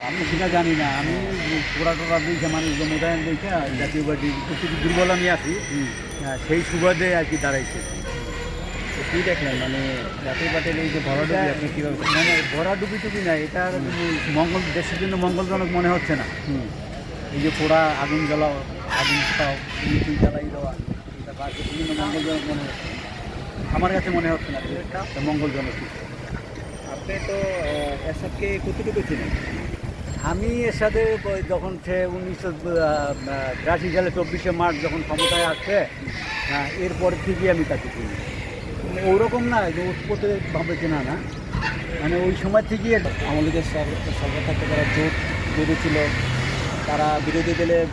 আমি সেটা জানি না। আমি পোড়া টোড়া দেখে মানুষজন মোতায়েন দেখে জাতীয় পার্টি উপস্থিতি দুর্বল আমি আছি। সেই সুবাদে আর কি দাঁড়াইছে। কী দেখলেন? মানে জাতীয় পার্টির এই যে ভরাডুবি আপনি কীভাবে মানে ভরা ডুবি টুবি না এটা মঙ্গল দেশের জন্য মঙ্গলজনক মনে হচ্ছে না। এই যে পোড়া আগুন জ্বালাও আগুন খাও জ্বালাই দেওয়া এটা বিভিন্ন মঙ্গলজনক মনে হচ্ছে আমার কাছে মনে হচ্ছে না মঙ্গলজনক আপনি তো এসবকে কতটুকু ছিলেন আমি এর সাথে যখন সে উনিশশো বিরাশি সালে চব্বিশে মার্চ যখন ক্ষমতায় আসছে হ্যাঁ, এরপর থেকেই আমি তাকে চিনি। মানে ওরকম না যে উৎপত্তি ভাবে চেনা না। মানে ওই সময় থেকেই আওয়ামী লীগের সর- সরকার থাকতে তারা জোট বেঁধেছিল। তারা বিরোধী দলে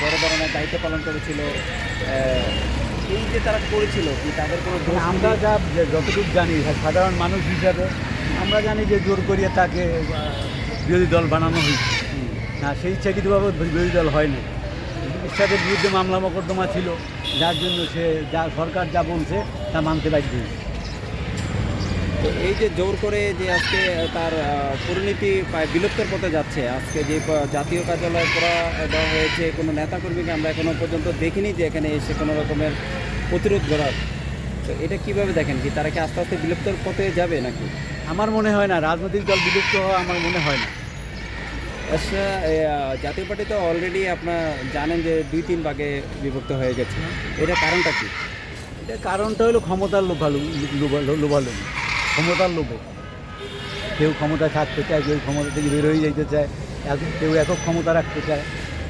বড় ধরনের দায়িত্ব পালন করেছিল। এই যে তারা করেছিল কি তাদের কোনো মানে আমরা যা যে যতটুকু জানি সাধারণ মানুষ হিসাবে আমরা জানি যে জোর করিয়ে তাকে বিরোধী দল বানানো হয়েছে। না, সেই ইচ্ছাকৃতভাবে বিরোধী দল হয়নি। ইচ্ছাদের বিরুদ্ধে মামলা মোকদ্দমা ছিল, যার জন্য সে যা সরকার যা বলছে তা মানতে বাধ্য তো এই যে জোর করে যে আজকে তার পরিণতি বিলুপ্তের পথে যাচ্ছে, আজকে যে জাতীয় কার্যালয় করা দেওয়া হয়েছে, কোনো নেতাকর্মীকে আমরা এখনও পর্যন্ত দেখিনি যে এখানে এসে কোনো রকমের প্রতিরোধ করার তো এটা কীভাবে দেখেন কি, তারা কি আস্তে আস্তে বিলুপ্তের পথে যাবে নাকি? আমার মনে হয় না রাজনৈতিক দল বিলুপ্ত হওয়া আমার মনে হয় না। আচ্ছা জাতীয় পার্টি তো অলরেডি আপনার জানেন যে দুই তিন ভাগে বিভক্ত হয়ে গেছে। এটা কারণটা কি? এটা কারণটা হলো ক্ষমতার লোভালু লোভালো- লোভালো ক্ষমতার লোভে। কেউ ক্ষমতা থাকতে চায় কেউ ক্ষমতা থেকে বের হয়ে যেতে চায় কেউ একক ক্ষমতা রাখতে চায়।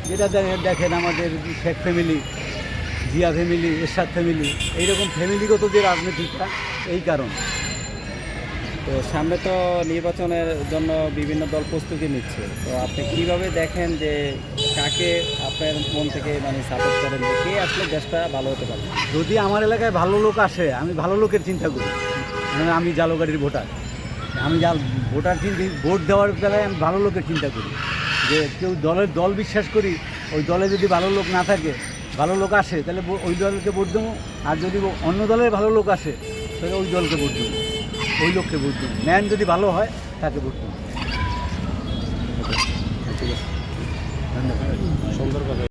যেটা দেখে- দেখেন আমাদের Sheikh family Zia family Ershad family এইরকম ফ্যামিলিগত যে রাজনীতিটা এই কারণ। তো সামনে তো নির্বাচনের জন্য বিভিন্ন দল প্রস্তুতি নিচ্ছে। তো আপনি কীভাবে দেখেন যে কাকে আপনার মন থেকে মানে সাপোর্ট করেন যে কে আসলে দেশটা ভালো হতে পারে? যদি আমার এলাকায় ভালো লোক আসে, আমি ভালো লোকের চিন্তা করি। মানে আমি জালোগাড়ির ভোটার। আমি যা ভোটার চিন্তা, ভোট দেওয়ার বেলায় আমি ভালো লোকের চিন্তা করি। যে কেউ দলের দল বিশ্বাস করি, ওই দলে যদি ভালো লোক না থাকে, ভালো লোক আসে, তাহলে ওই দলকে ভোট দেবো। আর যদি অন্য দলের ভালো লোক আসে, তাহলে ওই দলকে ভোট দেবো। ওই লোককে ভোট দিন। ম্যান যদি ভালো হয় তাকে ভোট দিন। ধন্যবাদ। সুন্দর কথা।